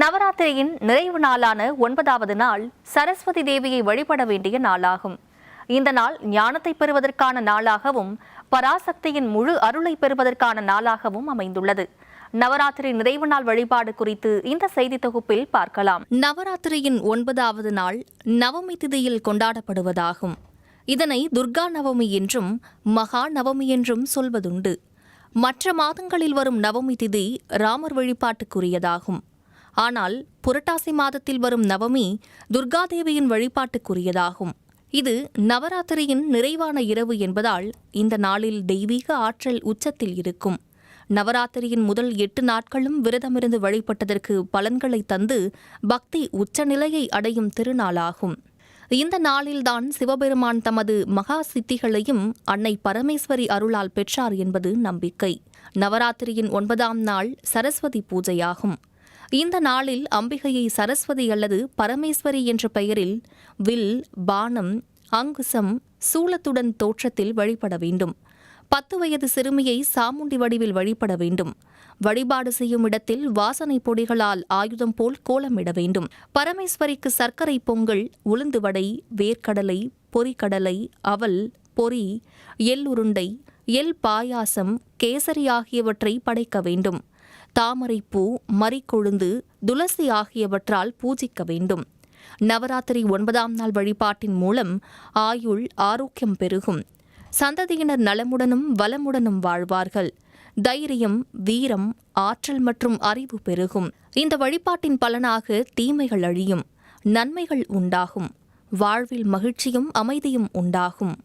நவராத்திரியின் நிறைவு நாளான ஒன்பதாவது நாள் சரஸ்வதி தேவியை வழிபட வேண்டிய நாளாகும். இந்த நாள் ஞானத்தை பெறுவதற்கான நாளாகவும் பராசக்தியின் முழு அருளை பெறுவதற்கான நாளாகவும் அமைந்துள்ளது. நவராத்திரி நிறைவு நாள் வழிபாடு குறித்து இந்த செய்தி தொகுப்பில் பார்க்கலாம். நவராத்திரியின் ஒன்பதாவது நாள் நவமி திதியில் கொண்டாடப்படுவதாகும். இதனை துர்கா நவமி என்றும் மகா நவமி என்றும் சொல்வதுண்டு. மற்ற மாதங்களில் வரும் நவமி திதி ராமர் வழிபாட்டுக்குரியதாகும். ஆனால் புரட்டாசி மாதத்தில் வரும் நவமி துர்காதேவியின் வழிபாட்டுக்குரியதாகும். இது நவராத்திரியின் நிறைவான இரவு என்பதால் இந்த நாளில் தெய்வீக ஆற்றல் உச்சத்தில் இருக்கும். நவராத்திரியின் முதல் எட்டு நாட்களும் விரதமிருந்து வழிபட்டதற்கு பலன்களை தந்து பக்தி உச்சநிலையை அடையும் திருநாளாகும். இந்த நாளில்தான் சிவபெருமான் தமது மகா சித்திகளையும் அன்னை பரமேஸ்வரி அருளால் பெற்றார் என்பது நம்பிக்கை. நவராத்திரியின் ஒன்பதாம் நாள் சரஸ்வதி பூஜையாகும். இந்த நாளில் அம்பிகையை சரஸ்வதி அல்லது பரமேஸ்வரி என்ற பெயரில் வில் பானம் அங்குசம் சூலத்துடன் தோற்றத்தில் வழிபட வேண்டும். பத்து வயது சிறுமியை சாமுண்டி வடிவில் வழிபட வேண்டும். வழிபாடு செய்யும் இடத்தில் வாசனை பொடிகளால் ஆயுதம் போல் கோலமிட வேண்டும். பரமேஸ்வரிக்கு சர்க்கரை பொங்கல் உளுந்து வடை வேர்க்கடலை பொறிக்கடலை அவல் பொறி எல் உருண்டை எல் பாயாசம் கேசரி ஆகியவற்றை படைக்க வேண்டும். தாமரைப்பூ மறிக்கொழுந்து துளசி ஆகியவற்றால் பூஜிக்க வேண்டும். நவராத்திரி ஒன்பதாம் நாள் வழிபாட்டின் மூலம் ஆயுள் ஆரோக்கியம் பெருகும். சந்ததியினர் நலமுடனும் வளமுடனும் வாழ்வார்கள். தைரியம் வீரம் ஆற்றல் மற்றும் அறிவு பெருகும். இந்த வழிபாட்டின் பலனாக தீமைகள் அழியும். நன்மைகள் உண்டாகும். வாழ்வில் மகிழ்ச்சியும் அமைதியும் உண்டாகும்.